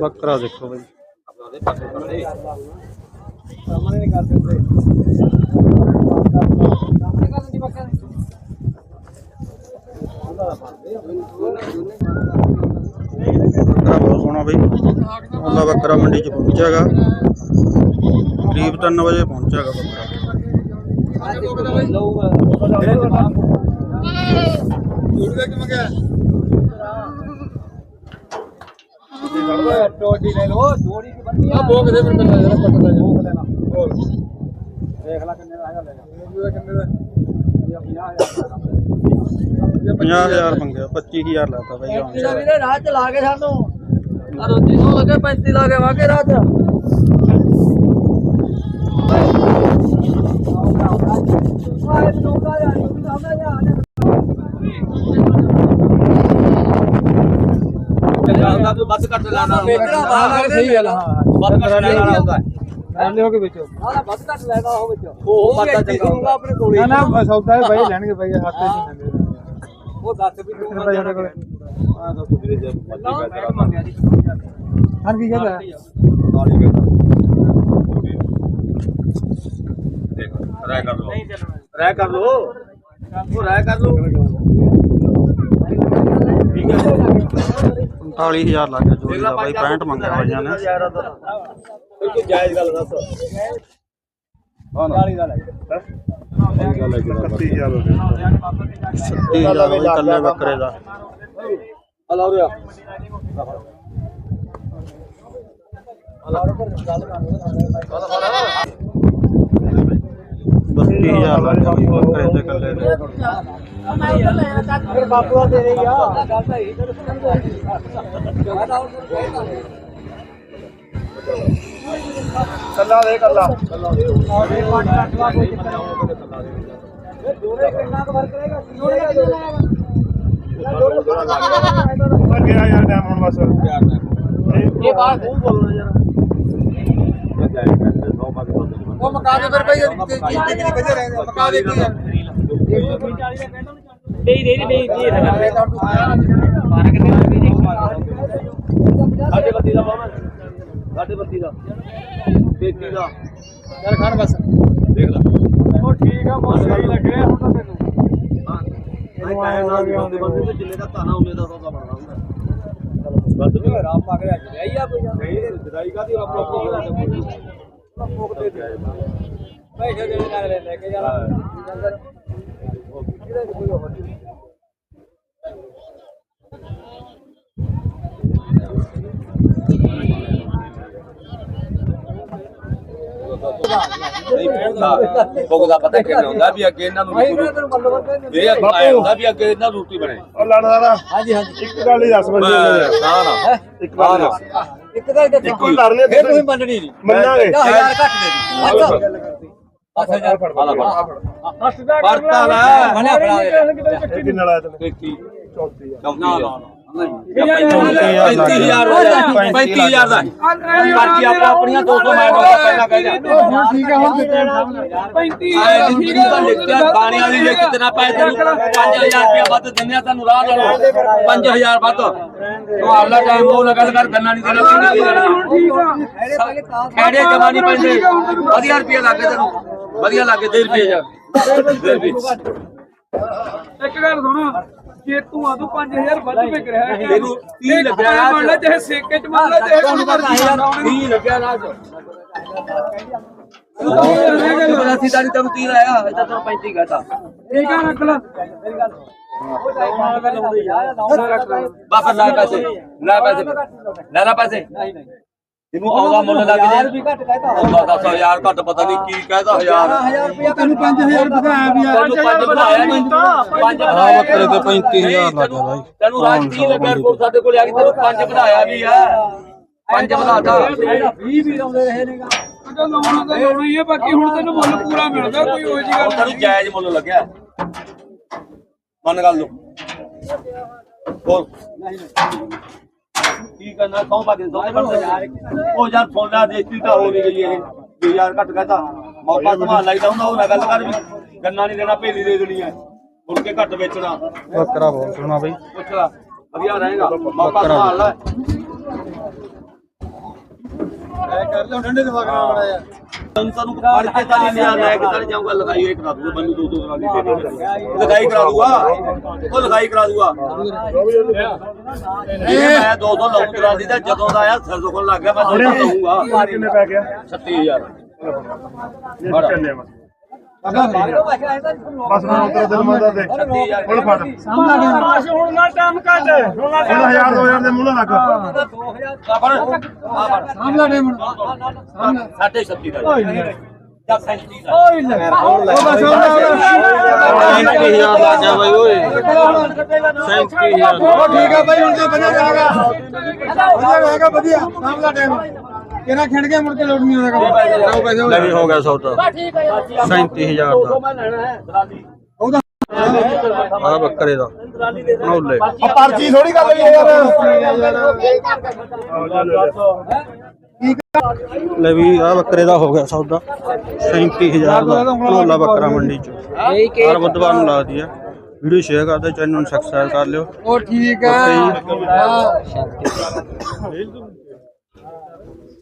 ਬੱਕਰਾ ਦੇਖੋ ਬਾਈ। ਬੱਕਰਾ ਬਹੁਤ ਸੋਹਣਾ ਬਾਈ। ਉਹਦਾ ਬੱਕਰਾ ਮੰਡੀ ਚ ਪਹੁੰਚਿਆਗਾ। ਕਰੀਬ 3 ਵਜੇ ਪਹੁੰਚਿਆਗਾ ਬੱਕਰਾ। ਟੋਡੀ ਲੈ ਲੋ ਜੋੜੀ ਕੀ ਬੰਦੀ ਆ। ਬੋਕ ਦੇ ਮੈਨੂੰ ਜਰਾ ਪੱਟਦਾ ਜਾ ਬੋਕ ਲੈਣਾ ਹੋਰ। ਦੇਖ ਲੈ ਕਿੰਨੇ ਦਾ ਹੈਗਾ ਲੈ ਜਾ ਕਿੰਨੇ ਦਾ? 50000 ਮੰਗਿਆ 25000 ਲਾਤਾ ਬਾਈ ਆਉਣ ਇਹਦਾ ਵੀਰੇ ਰਾਹ ਚਲਾ ਕੇ ਸਾਨੂੰ। ਆ ਰੋਟੀ ਨੂੰ ਲੱਗੇ 35 ਲਾ ਕੇ ਵਾਕੇ ਰਾਹ ਚ। ਆਏ ਲੋਕਾ ਯਾਰ ਇਹ ਸਾਹਮਣੇ ਜਾ ਚੱਲਦਾ ਤੂੰ ਬੱਸ ਕੱਟ ਲੈਣਾ ਵੇਚਣਾ ਬਾਹਰ ਸਹੀ ਗੱਲ ਹਾਂ ਬੱਸ ਕੱਟ ਲੈਣਾ ਹੁੰਦਾ। ਲੈਣੇ ਹੋ ਕੇ ਵਿੱਚੋਂ। ਆਹ ਬੱਸ ਘੱਟ ਲੈਦਾ ਉਹ ਵਿੱਚੋਂ। ਉਹ ਬਾਤਾਂ ਚੰਗਾ ਆਪਣੇ ਕੋਲ ਨਾ ਨਾ ਸੌਦਾ ਹੈ ਬਾਈ ਲੈਣਗੇ ਬਾਈ ਹੱਥੇ ਨਹੀਂ ਦਿੰਦੇ ਉਹ ਦੱਸ ਵੀ ਤੂੰ ਬਾਈ ਸਾਡੇ ਕੋਲ? ਆ ਤੂੰ ਵੀਰੇ ਜੇ ਨਾ ਮੈਂ ਮੰਗਿਆ ਜੀ ਹਾਂ ਕੀ ਕਹਿੰਦਾ ਨਾਲੀ ਕਹਿੰਦਾ ਦੇਖ ਰਾਇ ਕਰ ਲੋ ਰਾਇ ਕਰ ਲੋ ਉਹ ਰਾਇ ਕਰ ਲੋ ਠੀਕ ਹੈ। 45000 ਲੱਗ ਗਿਆ ਜੋੜੀ ਦਾ ਬਾਈ 65 ਮੰਗਿਆ ਹੋਈਆਂ ਨੇ। ਬਿਲਕੁਲ ਜਾਇਜ਼ ਗੱਲ ਦੱਸ। ਹਾਂ 40 ਦਾ ਲੈ ਗੱਲ ਹੈ ਕਿ। 31000 ਹੋ? ਗਿਆ 31000 ਬਾਈ ਕੱਲੇ ਬੱਕਰੇ ਦਾ। ਹਲਾ ਰਿਆ ਹਲਾ ਰਿਆ ਗੱਲ ਕਰ 30000 ਲੱਗ ਗਿਆ ਬੱਕਰੇ ਤੇ ਇਕੱਲੇ ਨੇ। ਫਿਰ ਬਾਪੂਆ ਦੇ ਰਹੀ ਆ ਗੱਲ ਤਾਂ ਇਹ ਕੱਲਾ ਦੇ ਕੱਲਾ। ਕੱਲਾ ਦੇ ਪੰਜ ਕੱਟ ਲਾ ਕੋਈ ਚੱਕਰ ਨਹੀਂ ਦੋਨੇ ਕਿੰਨਾ ਕਵਰ ਕਰੇਗਾ ਦੋਨੇ ਦੋਨੇ ਗਿਆ ਯਾਰ ਟਾਈਮ ਹੁਣ ਬਸ। ਇਹ ਬਾਤ ਉਹ ਬੋਲਣਾ ਯਾਰ। ਜਾਇ ਕਰਦੇ 100 ਮਗਰ ਮਕਾ ਦੇ ਫਿਰ ਭਾਈ ਚੀਜ਼ ਤੇ ਕਿੰਨੀ ਵਜੇ ਰਹਿੰਦੇ ਮਕਾ ਦੇ ਕੀ ਸਾਡੇ ਬੱਤੀ ਦਾ ਪਾਵਾਂ ਸਾਡੇ ਬੱਤੀ ਦਾ। ਬੇਟੀ ਦਾ। ਚੱਲ ਖਾਨ ਬਸ। ਦੇਖ ਲੈ। ਉਹ ਠੀਕ ਆ ਬਹੁਤ ਸਹੀ ਲੱਗ ਰਿਹਾ ਹੁਣ ਤਾਂ ਤੈਨੂੰ। ਹਾਂ। ਟਾਈਮ ਨਾਲ ਹੁੰਦੇ ਬੰਦੇ ਤੇ ਜਿੰਨੇ ਦਾ ਤਾਨਾ ਉਹਨੇ ਦਾ ਸੌਦਾ ਬਣਦਾ ਹੁੰਦਾ। ਵੱਧ ਵੀ ਰਾਮ ਪਾ ਕੇ ਅੱਜ ਰਹੀ ਆ ਕੋਈ ਨਹੀਂ ਜਦਾਈ ਕਾਦੀ ਆਪੋ ਆਪਣੀ ਪੈਸੇ ਦੇ ਨਾਲ ਲੈ ਕੇ ਜਾਣਾ ਇਹਦਾ ਕੋਈ ਹੋਰ ਨਹੀਂ ਕੋਕ ਦਾ ਪਤਾ ਕਿਵੇਂ ਹੁੰਦਾ ਵੀ ਅੱਗੇ ਇਹਨਾਂ ਨੂੰ ਇਹ ਆਇਆ ਹੁੰਦਾ ਵੀ ਅੱਗੇ ਇਹਨਾਂ ਨੂੰ ਰੋਟੀ ਬਣੇ। ਉਹ ਲੜਦਾ ਹਾਂਜੀ ਹਾਂਜੀ। ਇੱਕ ਗੱਲ ਹੀ ਦੱਸ ਬੰਦੇ ਨਾ ਨਾ। ਇੱਕ ਗੱਲ ਦੱਸ। ਇੱਕ ਤਾਂ ਇਹ ਇੱਕੋ ਹੀ ਕਰਨੇ ਫਿਰ ਤੁਸੀਂ ਮੰਨਣੀ ਨਹੀਂ। ਮੰਨਾਂਗੇ 10000 ਘੱਟ ਦੇ ਦੀ ਬਸ 1000 ਫੜ ਆਲਾ ਫੜ ਪੜਤਾ ਲੈ। ਮਨੇ ਫੜਾ ਦੇ ਇਹ ਕਿੰਨਾ ਲਾਇਆ ਤੈਨੂੰ ਦੇਖੀ। 34 ਨਾ ਨਾ। ਹਜ਼ਾਰ ਲੱਗ ਗਿਆ। 35000 ਦਾ ਬਾਕੀ ਆਪਾਂ ਆਪਣੀਆਂ 200 ਮੈਂ ਪਹਿਲਾਂ ਕਹਿ ਜਾ ਠੀਕ ਆ ਹੁਣ ਕਿਤੇ ਆਏ ਜ਼ਿੰਦਗੀ ਦਾ ਲਿਖਿਆ ਖਾਣੇ ਵਾਲੀ ਜੇ ਕਿਤਨਾ ਪੈ ਤੈਨੂੰ 5000 ਰੁਪਇਆ ਵੱਧ ਦਿੰਦੇ ਆ ਰਾਹ ਨਾਲ 5000 ਵੱਧ ਤੂੰ ਆਪਣਾ ਟਾਈਮ ਉਹ ਨਾ ਕਰ ਗੰਨਾ ਨਹੀਂ ਦੇਣਾ ਕਿੰਨੀ ਦੇਣਾ ਪੈਂਦੇ ਵਧੀਆ ਰੁਪਇਆ ਲੱਗੇ ਤੈਨੂੰ ਵਧੀਆ ਲੱਗੇ 2 ਰੁਪਏ ਜਾ 2 ਰੁਪਏ ਇੱਕ ਗੱਲ ਸੁਣ ਜੇ ਤੂੰ ਆਦੂ 5000 ਵੱਧ ਵਿਕ ਰਿਹਾ ਹੈ। ਤੈਨੂੰ 30 ਲੱਗਿਆ ਰਾਹ ਮੰਨ ਲੈ ਚਾਹੇ ਸੇਕੇ ਚ ਮੰਨ ਲੈ ਚਾਹੇ ਮੰਨ ਲਾ। ਉਹਨੇ 30 ਲੱਗਿਆ ਰਾਹ ਚ ਅਸੀਂ ਤਾਂ ਨਹੀਂ ਤੈਨੂੰ 30 ਆਇਆ ਇਹ ਤਾਂ ਤੈਨੂੰ 35 ਕਹਤਾ। ਠੀਕ ਆ ਰੱਖ ਲੈ। ਵਾਪਸ ਲੈ ਪੈਸੇ ਲੈ ਪੈਸੇ। ਲੈ ਲੈ ਪੈਸੇ ਇਹਨੂੰ ਆਉਂਦਾ ਮੁੱਲ ਲੱਗ ਜੇ। ਵੀ ਘੱਟ ਕਹਿਤਾ। ਆਉਂਦਾ 10000 ਘੱਟ ਪਤਾ ਨਹੀਂ ਕੀ ਕਹਿਦਾ 1000 1000 ਰੁਪਇਆ ਤੈਨੂੰ 5000 ਵਧਾਇਆ ਵੀ ਤੈਨੂੰ ਪੰਜ ਬਣਾਇਆ ਨਹੀਂ ਪੰਜ ਆ ਬਣਾਇਆ ਬੱਕਰੇ ਤੇ 35000 ਲੱਗ ਬਾਈ। ਤੈਨੂੰ ਰਾਜ 30 ਲੱਗਿਆ ਕੋਲ ਸਾਡੇ ਕੋਲ ਆ ਗਈ ਤੈਨੂੰ ਪੰਜ ਬਣਾਇਆ ਵੀ ਆ। ਪੰਜ ਬਣਾਤਾ 20 ਵੀ ਲਾਉਂਦੇ ਰਹੇ ਨੇਗਾ। ਤਾਂ ਲਾਉਣਾ ਤਾਂ ਲਾਉਣਾ ਹੀ ਹੈ ਬਾਕੀ ਹੁਣ ਤੈਨੂੰ ਮੁੱਲ ਪੂਰਾ ਮਿਲਦਾ ਕੋਈ ਉਹ ਜੀ ਗੱਲ ਤੈਨੂੰ ਜਾਇਜ਼ ਮੁੱਲ ਲੱਗਿਆ। ਮੰਨ ਗੱਲ ਨੂੰ। ਬੋਲ ਕੀ ਕਰਨਾ ਕੌਣ ਪਾ ਕੇ ਦੋ ਉਹ ਯਾਰ ਫੋਨਾ ਦੇਤੀ ਤਾਂ ਹੋ ਨਹੀਂ ਗਈ ਇਹ। ਜੇ ਯਾਰ ਘੱਟ ਕਹਤਾ। ਮੌਕਾ ਸੰਭਾਲ ਲਾਈਦਾ ਹੁੰਦਾ ਉਹ ਨਾ ਗੱਲ ਕਰ ਵੀ। ਗੰਨਾ ਨਹੀਂ ਦੇਣਾ ਭੇਲੀ ਦੇ ਦੇਣੀ ਹੈ ਮੁੜ ਕੇ ਘੱਟ ਵੇਚਣਾ। ਬੱਕਰਾ ਬਹੁਤ ਸੋਹਣਾ ਬਾਈ। ਪੁੱਛ ਲਾ ਵਧੀਆ ਰਹੇਗਾ। ਮੌਕਾ ਸੰਭਾਲ ਲੈ। ਕਰ ਲਿਓ ਠੰਡੇ ਦਿਮਾਗ ਨਾਲ ਬੜਾ ਯਾਰ ਤੈਨੂੰ ਤੈਨੂੰ ਫੜ ਕੇ ਤਾਂ ਨਹੀਂ ਲਿਆ ਲੈ ਕੇ ਤਾਂ ਜਾਊਗਾ? ਲਗਾਈ ਇੱਕ ਰੱਖ ਦੂ ਮੈਨੂੰ ਦੋ ਦੋ ਕਰਾ ਦੇ ਲਗਾਈ ਕਰਾ ਦੂਗਾ। ਉਹ ਲਗਾਈ ਕਰਾ ਦੂਗਾ। ਮੈਂ ਦੋ ਦੋ ਲਾਉਂ ਕਰਾ ਦੀ ਤਾਂ ਜਦੋਂ ਦਾ ਆਇਆ ਸਿਰ ਦੁਖਣ ਲੱਗ ਗਿਆ ਮੈਂ ਦੋ ਦੋ ਲਊਂਗਾ। ਕਿੰਨੇ ਪੈ ਗਿਆ 36000 ਇਹ ਚੱਲੇ ਬਸ ਬਸ ਮੈਂ ਉਤਰ ਦਿਲ ਮੰਦਾ ਦੇ ਹੁਣ ਫੜ ਹੁਣ ਨਾ ਟਾਈਮ ਕੱਢ ਹੁਣ ਨਾ ਹੁਣ 1000 2000 ਦੇ ਮੂੰਹ ਨਾਲ ਲੱਗ ਸਾਹਮਣਾ ਟਾਈਮ ਸਾਡੇ 36 ਦਾ ਜਾਂ 37 ਦਾ ਓਏ ਲੈ ਉਹ ਬਸ 37000 ਲੱਗ ਗਿਆ ਬਾਈ ਓਏ 37000 ਉਹ ਠੀਕ ਆ ਬਾਈ ਹੁਣ ਤੇ ਵਧੀਆ ਜਾਗਾ ਵਧੀਆ ਜਾਗਾ ਵਧੀਆ ਸਾਹਮਣਾ ਟਾਈਮ ਕਿਹਨਾਂ ਖਿੰਡ ਕੇ ਮੁੜ ਕੇ ਲੋੜ ਨਹੀਂ ਆਉਂਦਾ ਕੰਮ। ਆਓ ਪੈਸੇ ਲੈ ਵੀ ਹੋ ਗਿਆ ਸੌਦਾ 37000 ਦਾ। ਮੈਂ ਲੈਣਾ ਹੈ ਦਲਾਲੀ ਆ ਬੱਕਰੇ ਦਾ। ਨੌਲੇ ਆ ਪਰਚੀ ਥੋੜੀ ਗੱਲ ਹੋਈ ਯਾਰ। ਲੈ ਵੀ ਆ ਬੱਕਰੇ ਦਾ ਹੋ ਗਿਆ ਸੌਦਾ 37000 ਦਾ। ਨੌਲਾ ਬੱਕਰਾ ਮੰਡੀ ਚ। ਹਰ ਬੁੱਧਵਾਰ ਨੂੰ ਲੱਗਦੀ ਆ। ਵੀਡੀਓ ਸ਼ੇਅਰ ਕਰ ਦਿਓ ਚੈਨਲ ਨੂੰ ਸਬਸਕ੍ਰਾਈਬ ਕਰ ਲਿਓ। ਉਹ ਠੀਕ ਆ।